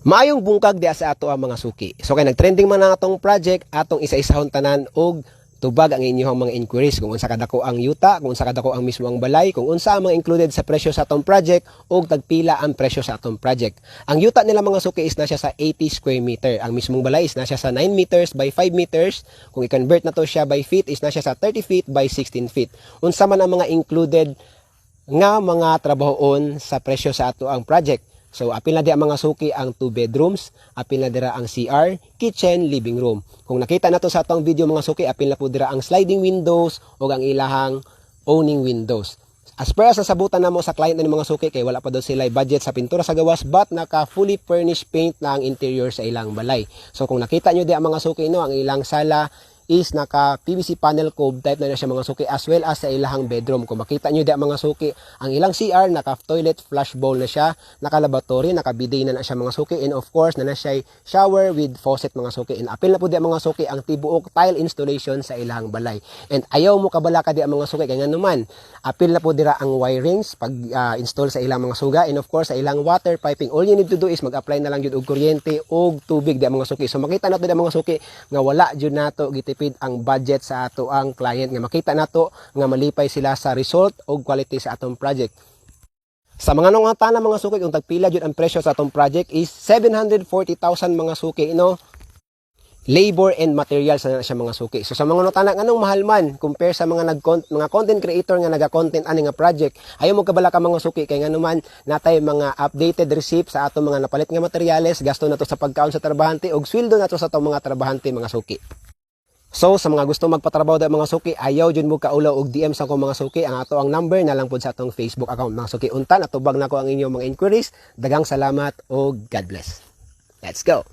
Maayong bungkag diya sa ato ang mga suki. So kay nagtrending man na atong project atong isa-isahon tanan og tubag ang inyong mga inquiries kung unsa kadako ang yuta, kung unsa kadako ang mismo ang balay, kung unsa ang mga included sa presyo sa atong project ug tagpila ang presyo sa atong project. Ang yuta nila mga suki is na siya sa 80 square meter. Ang mismong balay is na siya sa 9 meters by 5 meters. Kung i-convert na to siya by feet is na siya sa 30 feet by 16 feet. Unsa man ang mga included nga mga trabahoon sa presyo sa ato ang project. So apil na di ang mga suki ang two bedrooms, apil na dira ang CR, kitchen, living room. Kung nakita nato sa atong video mga suki, apil na po dira ang sliding windows o ang ilahang owning windows. As per sa sabutan namo sa client na mga suki kay wala pa daw sila budget sa pintura sa gawas but naka fully furnished paint na ang interior sa ilang balay. So kung nakita nyo di ang mga suki no, ang ilang sala is naka PVC panel cove type na na siya mga suki as well as sa ilahang bedroom. Kung makita nyo di mga suki, ang ilang CR naka toilet flush bowl na siya, naka lavatory, naka bidet na na siya mga suki and of course na na siya shower with faucet mga suki. And apil na po di mga suki ang tibuok tile installation sa ilahang balay. And ayaw mo kabala ka di mga suki kaya nga naman apil na po dira ang wirings pag ah, install sa ilang mga suga and of course sa ilang water piping. All you need to do is mag-apply na lang jud og kuryente og tubig di mga suki. So makita nato di ang mga suki nga wala jud nato gitipid ang budget sa ato ang client nga makita nato nga malipay sila sa result og quality sa atong project. Sa mga nung na mga suki kung tagpila jud ang presyo sa atong project is 740,000 mga suki no labor and materials na siya mga suki. So sa mga notana anong mahal man compare sa mga nag mga content creator nga naga-content ani nga project, ayaw mo kabala ka mga suki kay nga naman natay mga updated receipt sa ato mga napalit nga materyales, gasto nato sa pagkaon sa trabahante ug sweldo nato sa atong mga trabahante mga suki. So sa mga gusto magpatrabaho da mga suki, ayaw jud mo kaulaw og DM sa akong mga suki, ang ato ang number na lang pud sa atong Facebook account mga suki. Untan atubag nako ang inyong mga inquiries. Dagang salamat og God bless. Let's go.